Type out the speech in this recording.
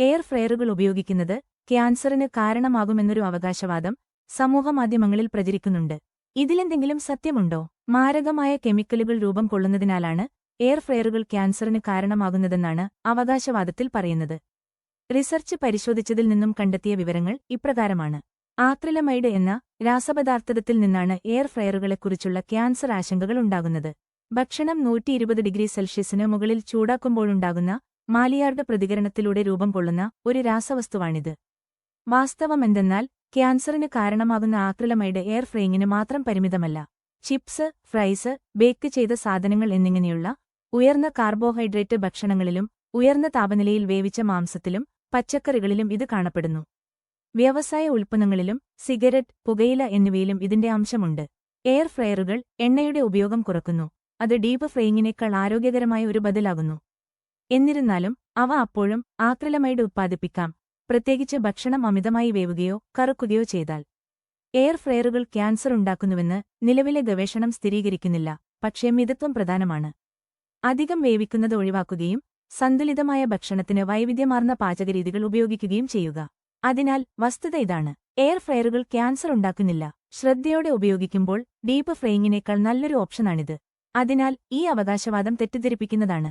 Air ഫ്രയറുകൾ ഉപയോഗിക്കുന്നത് ക്യാൻസറിന് കാരണമാകുമെന്നൊരു അവകാശവാദം സമൂഹമാധ്യമങ്ങളിൽ പ്രചരിക്കുന്നുണ്ട്. ഇതിലെന്തെങ്കിലും സത്യമുണ്ടോ? മാരകമായ കെമിക്കലുകൾ രൂപം കൊള്ളുന്നതിനാലാണ് എയർ ഫ്രയറുകൾ ക്യാൻസറിന് കാരണമാകുന്നതെന്നാണ് അവകാശവാദത്തിൽ പറയുന്നത്. റിസർച്ച് പരിശോധിച്ചതിൽ നിന്നും കണ്ടെത്തിയ വിവരങ്ങൾ ഇപ്രകാരമാണ്. ആക്രിലമൈഡ് എന്ന രാസപദാർത്ഥത്തിൽ നിന്നാണ് എയർ ഫ്രയറുകളെക്കുറിച്ചുള്ള ക്യാൻസർ ആശങ്കകൾ ഉണ്ടാകുന്നത്. ഭക്ഷണം നൂറ്റിയിരുപത് ഡിഗ്രി സെൽഷ്യസിന് മുകളിൽ ചൂടാക്കുമ്പോഴുണ്ടാകുന്ന മാലിയാർഡ് പ്രതികരണത്തിലൂടെ രൂപം കൊള്ളുന്ന ഒരു രാസവസ്തുവാണിത്. വാസ്തവമെന്തെന്നാൽ ക്യാൻസറിന് കാരണമാകുന്ന ആക്രിലമൈഡ് എയർ ഫ്രെയിങ്ങിന് മാത്രം പരിമിതമല്ല. ചിപ്സ് ഫ്രൈസ് ബേക്ക് ചെയ്ത സാധനങ്ങൾ എന്നിങ്ങനെയുള്ള ഉയർന്ന കാർബോഹൈഡ്രേറ്റ് ഭക്ഷണങ്ങളിലും ഉയർന്ന താപനിലയിൽ വേവിച്ച മാംസത്തിലും പച്ചക്കറികളിലും ഇത് കാണപ്പെടുന്നു. വ്യവസായ ഉൽപ്പന്നങ്ങളിലും സിഗരറ്റ് പുകയില എന്നിവയിലും ഇതിന്റെ അംശമുണ്ട്. എയർ ഫ്രയറുകൾ എണ്ണയുടെ ഉപയോഗം കുറക്കുന്നു. അത് ഡീപ് ഫ്രെയിങ്ങിനേക്കാൾ ആരോഗ്യകരമായ ഒരു ബദലാകുന്നു. എന്നിരുന്നാലും അവ അപ്പോഴും ആക്രിലമൈഡ് ഉത്പാദിപ്പിക്കാം. പ്രത്യേകിച്ച് ഭക്ഷണം അമിതമായി വേവുകയോ കറുക്കുകയോ ചെയ്താൽ. എയർ ഫ്രയറുകൾ ക്യാൻസർ ഉണ്ടാക്കുന്നുവെന്ന് നിലവിലെ ഗവേഷണം സ്ഥിരീകരിക്കുന്നില്ല പക്ഷേ മിതത്വം പ്രധാനമാണ്. അധികം വേവിക്കുന്നത് ഒഴിവാക്കുകയും സന്തുലിതമായ ഭക്ഷണത്തിന് വൈവിധ്യമാർന്ന പാചകരീതികൾ ഉപയോഗിക്കുകയും ചെയ്യുക. അതിനാൽ വസ്തുത ഇതാണ്. എയർ ഫ്രയറുകൾ ക്യാൻസർ ഉണ്ടാക്കുന്നില്ല. ശ്രദ്ധയോടെ ഉപയോഗിക്കുമ്പോൾ ഡീപ്പ് ഫ്രെയിങ്ങിനേക്കാൾ നല്ലൊരു ഓപ്ഷനാണിത്. അതിനാൽ ഈ അവകാശവാദം തെറ്റിദ്ധരിപ്പിക്കുന്നതാണ്.